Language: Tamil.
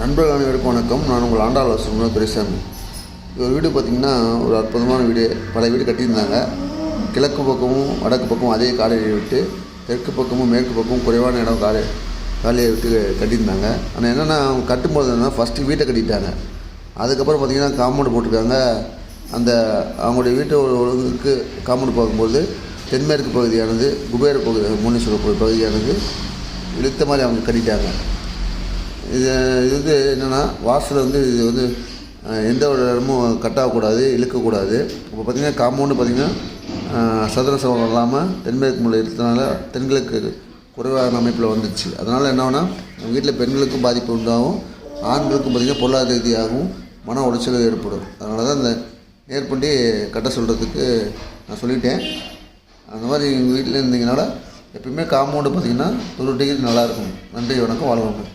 நண்பர்கள் அனைவருக்கும் வணக்கம். நான் உங்கள் ஆண்டாள் வாசன் பெரியசாமி. ஒரு வீடு பார்த்திங்கன்னா ஒரு அற்புதமான வீடு. பல வீடு கட்டியிருந்தாங்க. கிழக்கு பக்கமும் வடக்கு பக்கமும் அதே காலையை விட்டு தெற்கு பக்கமும் மேற்கு பக்கமும் குறைவான இடம் காலை காலையை விட்டு கட்டியிருந்தாங்க. ஆனால் என்னென்னா அவங்க கட்டும்போது என்னன்னா ஃபஸ்ட்டு வீட்டை கட்டிட்டாங்க. அதுக்கப்புறம் பார்த்திங்கன்னா காம்பவுண்டு போட்டிருக்காங்க. அந்த அவங்களுடைய வீட்டு ஒழுங்குக்கு காம்பவுண்டு பார்க்கும்போது தென்மேற்கு பகுதியானது குபேர பகுதி முனீஸ்வரர் பகுதியானது இழுத்த மாதிரி அவங்க கட்டிட்டாங்க. இது இது வந்து என்னென்னா வாசல் வந்து இது வந்து எந்த ஒரு இடமும் கட்டாகக்கூடாது இழுக்கக்கூடாது. இப்போ பார்த்திங்கன்னா காம்பவுண்டு பார்த்திங்கன்னா சதுர சவரம் இல்லாமல் தென்மேற்கு மூலை இருக்கிறதுனால தென்கிழக்கு குறைவான அமைப்பில் வந்துச்சு அதனால் என்ன ஆகுனா வீட்டில் பெண்களுக்கும் பாதிப்பு உண்டாகும். ஆண்களுக்கும் பார்த்திங்கன்னா பொருளாதார ரீதியாகவும் மன உளைச்சல் ஏற்படும். அதனால தான் இந்த மேற்பண்டி கட்ட சொல்கிறதுக்கு நான் சொல்லிட்டேன். அந்த மாதிரி எங்கள் வீட்டில் இருந்தீங்கனால எப்பயுமே காம்பவுண்டு பார்த்திங்கன்னா தொண்ணூறு டிகிரி நல்லாயிருக்கும் நன்றி வணக்கம் வாழ்வாங்க